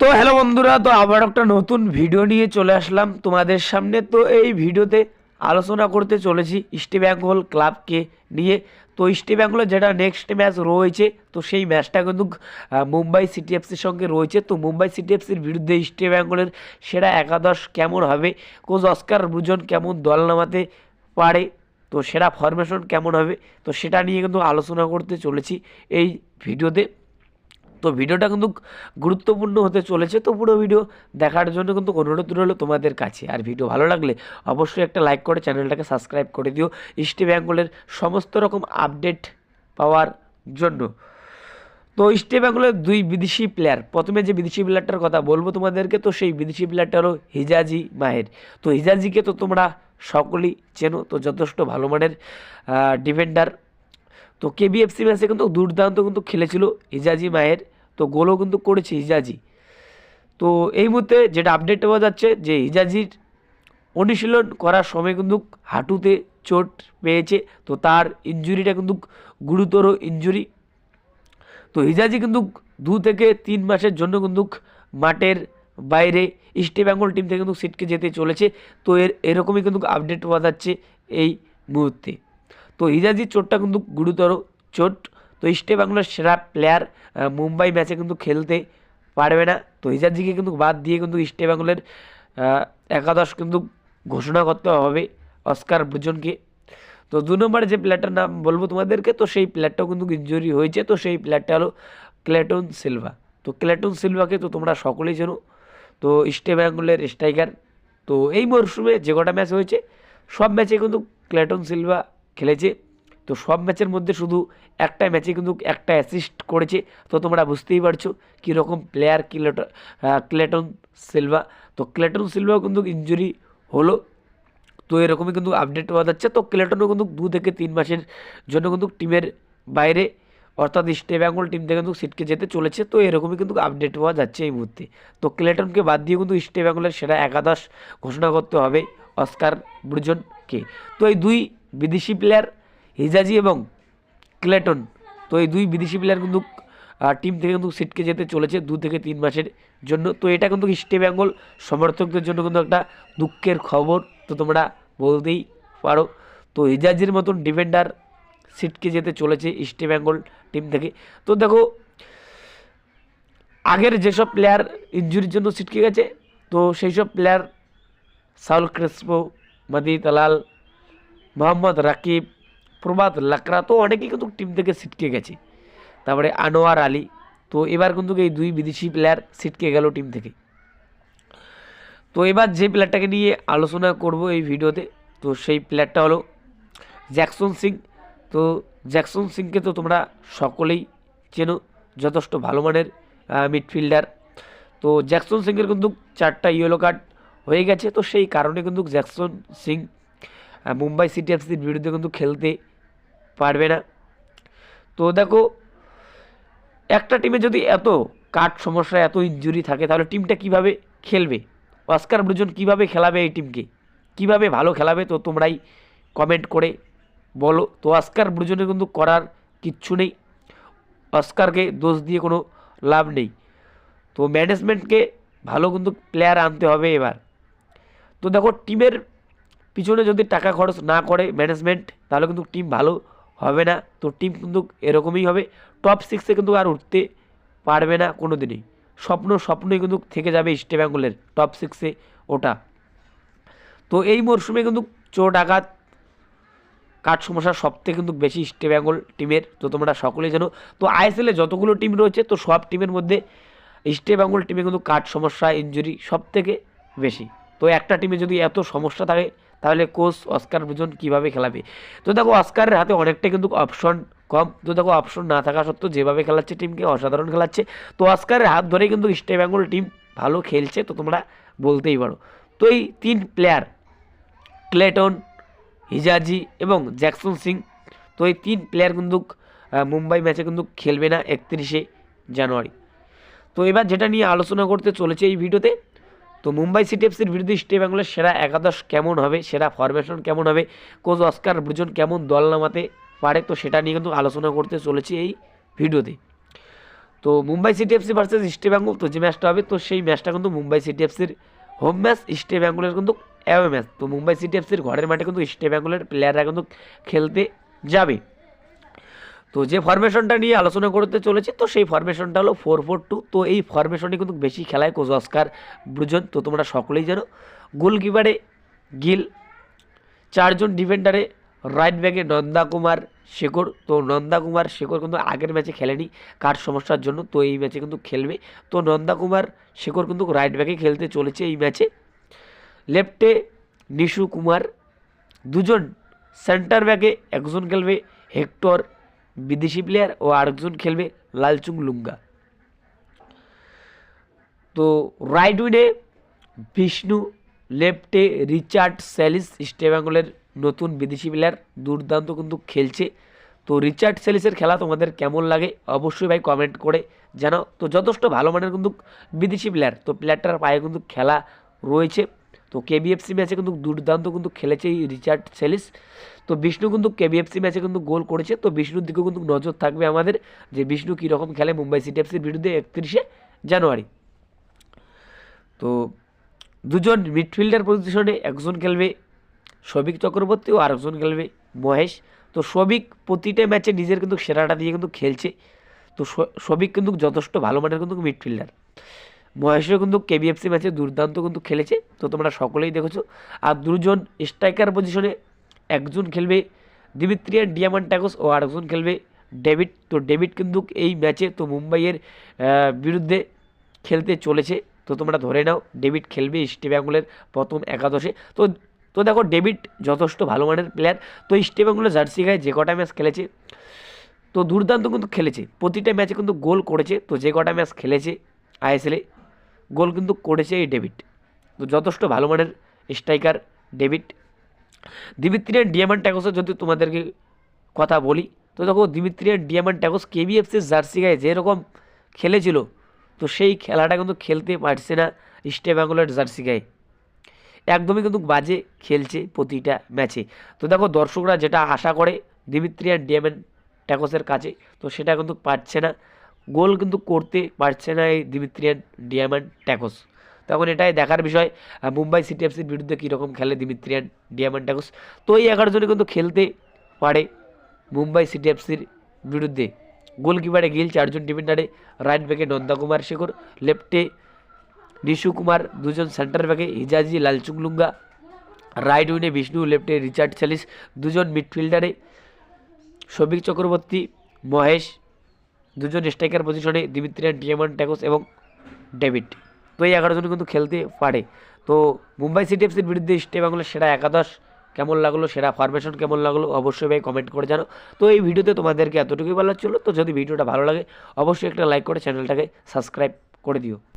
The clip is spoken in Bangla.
তো হ্যালো বন্ধুরা, তো আবার একটা নতুন ভিডিও নিয়ে চলে আসলাম তোমাদের সামনে। তো এই ভিডিওতে আলোচনা করতে চলেছি ইস্ট বেঙ্গল ক্লাবকে নিয়ে। তো ইস্ট বেঙ্গলের যেটা নেক্সট ম্যাচ রয়েছে, তো সেই ম্যাচটা কিন্তু মুম্বাই সিটি এফসির সঙ্গে রয়েছে। তো মুম্বাই সিটি এফসির বিরুদ্ধে ইস্ট বেঙ্গলের সেরা একাদশ কেমন হবে? কোচ অস্কার ব্রুজন কেমন দল নামাতে পারে? তো সেরা ফরমেশন কেমন হবে? তো সেটা নিয়ে কিন্তু আলোচনা করতে চলেছি এই ভিডিওতে তো ভিডিওটা কিন্তু গুরুত্বপূর্ণ হতে চলেছে, তো পুরো ভিডিও দেখার জন্য কিন্তু অনুরোধ রইল তোমাদের কাছে। আর ভিডিও ভালো লাগলে অবশ্যই একটা লাইক করে চ্যানেলটাকে সাবস্ক্রাইব করে দিও ইস্ট বেঙ্গলের সমস্ত রকম আপডেট পাওয়ার জন্য। তো ইস্ট বেঙ্গলের দুই বিদেশি প্লেয়ার প্রথমে যে বিদেশি প্লেয়ারটার কথা বলব তোমাদেরকে, তো সেই বিদেশি প্লেয়ারটা হলো হিজাজি মাহের তো হিজাজিকে তো তোমরা সকলেই চেনো, তো যথেষ্ট ভালো মানের ডিফেন্ডার তো কেবিএফসি ম্যাচে কিন্তু দুর্দান্ত কিন্তু খেলেছিল হিজাজি মায়ের। তো গোলও কিন্তু করেছে হিজাজি তো এই মুহূর্তে যেটা আপডেট পাওয়া যাচ্ছে যে হিজাজির অনুশীলন করার সময় কিন্তু হাঁটুতে চোট পেয়েছে। তো তার ইঞ্জুরিটা কিন্তু গুরুতর ইঞ্জুরি তো হিজাজি কিন্তু দু থেকে তিন মাসের জন্য কিন্তু মাঠের বাইরে ইস্ট বেঙ্গল টিম থেকে কিন্তু সিটকে যেতে চলেছে। তো এর, এরকমই কিন্তু আপডেট পাওয়া যাচ্ছে এই মুহূর্তে। তো হিজাজির চোটটা কিন্তু গুরুতর চোট। তো ইস্ট বেঙ্গলের সেরা প্লেয়ার মুম্বাই ম্যাচে কিন্তু খেলতে পারবে না। তো ইজাজিকে কিন্তু বাদ দিয়ে কিন্তু ইস্টে আহ, একাদশ কিন্তু ঘোষণা করতে হবে অস্কার ব্রুজনকে তো দু নম্বরে যে প্লেয়ারটার নাম বলব তোমাদেরকে তো সেই প্লেয়ারটাও কিন্তু ইঞ্জুরি হয়েছে। তো সেই প্লেয়ারটা হলো ক্লেটন সিলভা। তো ক্লেটন সিলভাকে তো তোমরা সকলেই জানো তো ইস্ট বেঙ্গলের স্ট্রাইকার তো এই মরশুমে যে কটা ম্যাচ হয়েছে সব ম্যাচে কিন্তু ক্লেটন সিলভা খেলেছে। তো সব ম্যাচের মধ্যে শুধু একটা ম্যাচে কিন্তু একটা অ্যাসিস্ট করেছে। তো তোমরা বুঝতেই পারছ কীরকম প্লেয়ার ক্লেটন ক্লেটন সিলভা। তো ক্লেটন সিলভাও কিন্তু ইঞ্জুরি হলো। তো এরকমই কিন্তু আপডেট পাওয়া যাচ্ছে। তো ক্লেটনও কিন্তু দু থেকে তিন মাসের জন্য কিন্তু টিমের বাইরে, অর্থাৎ ইস্ট বেঙ্গল টিম থেকে কিন্তু সিটকে যেতে চলেছে। তো এরকমই কিন্তু আপডেট পাওয়া যাচ্ছে এই মুহূর্তে। তো ক্লেটনকে বাদ দিয়ে কিন্তু ইস্ট বেঙ্গলের সেরা একাদশ ঘোষণা করতে হবে অস্কার ব্রুজনকে। তো এই দুই বিদেশি প্লেয়ার হিজাজি এবং ক্লেটন তো এই দুই বিদেশি প্লেয়ার কিন্তু টিম থেকে কিন্তু সিটকে যেতে চলেছে দু থেকে তিন মাসের জন্য। তো এটা কিন্তু ইস্ট বেঙ্গল সমর্থকদের জন্য কিন্তু একটা দুঃখের খবর, তো তোমরা বলতেই পারো। তো হিজাজির মতন ডিফেন্ডার সিটকে যেতে চলেছে ইস্ট বেঙ্গল টিম থেকে। তো দেখো, আগের যেসব প্লেয়ার ইনজুরির জন্য সিটকে গেছে, তো সেই সব player Saul Crespo Madih Talal Mohammad Rakip Prabhat Lakra তো অনেকেই কিন্তু টিম থেকে ছিটকে গেছে। তারপরে আনোয়ার আলী, তো এবার কিন্তু এই দুই বিদেশি প্লেয়ার ছিটকে গেল টিম থেকে। তো এবার যে প্লেয়ারটাকে নিয়ে আলোচনা করব এই ভিডিওতে, তো সেই প্লেয়ারটা হলো জ্যাকসন সিং। তো জ্যাকসন সিংকে তো তোমরা সকলেই চেনো, যথেষ্ট ভালো মানের মিডফিল্ডার তো জ্যাকসন সিংয়ের কিন্তু চারটা ইয়েলো কার্ড হয়ে গেছে, তো সেই কারণে কিন্তু জ্যাকসন সিং মুম্বাই সিটি এফসির বিরুদ্ধে কিন্তু খেলতে পারবে না। তো দেখো, একটা টিমে যদি এত কাট সমস্যা এত ইনজুরি থাকে, তাহলে টিমটা কীভাবে খেলবে? অস্কার ব্রুজন কীভাবে খেলাবে এই টিমকে কীভাবে ভালো খেলাবে? তো তোমরাই কমেন্ট করে বলো। তো অস্কার ব্রুজনের কিন্তু করার কিচ্ছু নেই। অস্কারকে দোষ দিয়ে কোনো লাভ নেই। তো ম্যানেজমেন্টকে ভালো কিন্তু প্লেয়ার আনতে হবে এবার। তো দেখো টিমের পিছনে যদি টাকা খরচ না করে ম্যানেজমেন্ট তাহলে কিন্তু টিম ভালো হবে না। তো টিম কিন্তু এরকমই হবে। টপ সিক্সে কিন্তু আর উঠতে পারবে না কোনো দিনই স্বপ্ন স্বপ্নই কিন্তু থেকে যাবে ইস্ট বেঙ্গলের টপ সিক্সে ওটা। তো এই মরশুমে কিন্তু চোট আঘাত, কাঠ সমস্যা সব থেকে কিন্তু বেশি ইস্ট বেঙ্গল টিমের তো তোমরা সকলেই জানো। তো আইএসএলে যতগুলো টিম রয়েছে, তো সব টিমের মধ্যে ইস্ট বেঙ্গল টিমে কিন্তু কাঠ সমস্যা ইঞ্জুরি সব থেকে বেশি। তো একটা টিমে যদি এত সমস্যা থাকে তাহলে কোচ অস্কার বুজন কীভাবে খেলাবে? তো দেখো, অস্কারের হাতে অনেকটাই কিন্তু অপশন কম। তো দেখো অপশন না থাকা সত্ত্বেও যেভাবে খেলাচ্ছে টিমকে অসাধারণ খেলাচ্ছে। তো অস্কারের হাত ধরেই কিন্তু ইস্ট বেঙ্গল টিম ভালো খেলছে, তো তোমরা বলতেই পারো। তো এই তিন প্লেয়ার ক্লেটন হিজাজি এবং জ্যাকসন সিং তো এই তিন প্লেয়ার কিন্তু মুম্বাই ম্যাচে কিন্তু খেলবে না একত্রিশে জানুয়ারি। তো এবার যেটা নিয়ে আলোচনা করতে চলেছে এই ভিডিওতে তো মুম্বাই সিটি এফসির বিরুদ্ধে ইস্ট বেঙ্গলের সেরা একাদশ কেমন হবে? সেরা ফরমেশন কেমন হবে? কোচ অস্কার ব্রুজন কেমন দল নামাতে পারে? তো সেটা নিয়ে কিন্তু আলোচনা করতে চলেছি এই ভিডিওতে। তো মুম্বাই সিটি এফসি ভার্সেস ইস্টে বেঙ্গল তো যে ম্যাচটা হবে, তো সেই ম্যাচটা কিন্তু মুম্বাই সিটি এফসির হোম ম্যাচ ইস্টে বেঙ্গলের কিন্তু অ্যাওয়ে ম্যাচ তো মুম্বাই সিটি এফসির ঘরের মাঠে কিন্তু ইস্টে বেঙ্গলের প্লেয়াররা কিন্তু খেলতে যাবে। তো যে ফরমেশনটা নিয়ে আলোচনা করতে চলেছি, তো সেই ফরমেশনটা হলো ফোর ফোর টু তো এই ফরমেশনে কিন্তু বেশি খেলায় কোচ অস্কার ব্রুজন, তো তোমরা সকলেই জানো। গোলকিপারে গিল, চারজন ডিফেন্ডারে রাইট ব্যাগে নন্দা কুমার শেখর। তো নন্দা কুমার শেখর কিন্তু আগের ম্যাচে খেলেনি কার সমস্যার জন্য, তো এই ম্যাচে কিন্তু খেলবে। তো নন্দা কুমার শেখর কিন্তু রাইট ব্যাগে খেলতে চলেছে এই ম্যাচে লেফটে নিশু কুমার, দুজন সেন্টার ব্যাকে একজন খেলবে হেক্টর। বিদেশি প্লেয়ার ও আরেকজন খেলবে লালচুং লুঙ্গা। তো রাইট উইনে বিষ্ণু লেফটে রিচার্ড স্যালিস ইস্টবেঙ্গলের নতুন বিদেশি প্লেয়ার দুর্দান্ত কিন্তু খেলছে। তো রিচার্ড স্যালিসের খেলা তোমাদের কেমন লাগে অবশ্যই ভাই কমেন্ট করে জানাও। তো যথেষ্ট ভালো মানের কিন্তু বিদেশি প্লেয়ার তো প্লেয়ারটার পায়ে কিন্তু খেলা রয়েছে। তো কেবিএফসি ম্যাচে কিন্তু দুর্দান্ত কিন্তু খেলেছে এই রিচার্ড সেলিস। তো বিষ্ণু কিন্তু কেবিএফসি ম্যাচে কিন্তু গোল করেছে। তো বিষ্ণুর দিকেও কিন্তু নজর থাকবে আমাদের যে বিষ্ণু কীরকম খেলে মুম্বাই সিটি এফসির বিরুদ্ধে একত্রিশে জানুয়ারি। তো দুজন মিডফিল্ডার পজিশনে একজন খেলবে সবিক চক্রবর্তী ও আরেকজন খেলবে মহেশ। তো সবিক প্রতিটা ম্যাচে নিজের কিন্তু সেরাটা দিয়ে কিন্তু খেলছে। তো সবিক কিন্তু যথেষ্ট ভালো মানের কিন্তু মিডফিল্ডার। মহেশও কিন্তু কেবিএফসি ম্যাচে দুর্দান্ত কিন্তু খেলেছে। তো তোমরা সকলেই দেখেছ। আর দুজন স্ট্রাইকার পজিশনে একজন খেলবে দিমিত্রিয়ান ডিয়ামান ট্যাগস ও আরেকজন খেলবে ডেভিড তো ডেভিড কিন্তু এই ম্যাচে তো মুম্বাইয়ের বিরুদ্ধে খেলতে চলেছে। তো তোমরা ধরে নাও ডেভিড খেলবে ইস্টবেঙ্গলের প্রথম একাদশে। তো তো দেখো ডেভিড যথেষ্ট ভালো মানের প্লেয়ার তো ইস্টবেঙ্গলের জার্সি গায়ে যে কটা ম্যাচ খেলেছে, তো দুর্দান্ত কিন্তু খেলেছে। প্রতিটা ম্যাচে কিন্তু গোল করেছে। তো যে কটা ম্যাচ খেলেছে আইএসএলে গোল কিন্তু করেছে এই ডেভিড। তো যথেষ্ট ভালো মানের স্ট্রাইকার ডেভিড। দিমিত্রিয়ান ডিয়ামান ট্যাগসের যদি তোমাদেরকে কথা বলি, তো দেখো দিমিত্রিয়ান ডিয়ামান ট্যাগস কেবিএফসির জার্সি গায়ে যেরকম খেলেছিল, তো সেই খেলাটা কিন্তু খেলতে পারছে না ইস্টে বেঙ্গলের জার্সি গায়ে। একদমই কিন্তু বাজে খেলছে প্রতিটা ম্যাচে। তো দেখো দর্শকরা যেটা আশা করে দিমিত্রিয়ান ডিয়ামান ট্যাকসের কাছে, তো সেটা কিন্তু পারছে না। গোল কিন্তু করতে পারছে না এই দিমিত্রিয়ান ডিয়ামান ট্যাকস। তখন এটাই দেখার বিষয় মুম্বাই সিটি এফসির বিরুদ্ধে কীরকম খেলে দিমিত্রিয়ান ডিয়ামান ট্যাকোস। তো এই এগারো জনে কিন্তু খেলতে পারে মুম্বাই সিটি এফসির বিরুদ্ধে। গোলকিপারে গিল চারজন ডিফেন্ডারে রাইট ব্যাকে নন্দাকুমার শেখর লেফটে নিশু কুমার, দুজন সেন্টার ব্যাকে হিজাজি লালচুংলুঙ্গা রাইট উইনে বিষ্ণু লেফটে রিচার্ড চালিস দুজন মিডফিল্ডারে সবিক চক্রবর্তী, মহেশ দুজন স্ট্রাইকার পজিশনে দিমিত্রিয়ান ডিয়ামন ট্যাকোস এবং ডেভিড তো এই এগারো জন কিন্তু খেলতে পারে। তো মুম্বাই সিটি এফসির বিরুদ্ধে ইস্টে বাংলার সেরা একাদশ কেমন লাগল, সেরা ফরমেশন কেমন লাগল, অবশ্যই ভাই কমেন্ট করে জানো তো এই ভিডিওতে তোমাদেরকে এতটুকুই বলার ছিল। তো যদি ভিডিওটা ভালো লাগে, অবশ্যই একটা লাইক করে চ্যানেলটাকে সাবস্ক্রাইব করে দিও।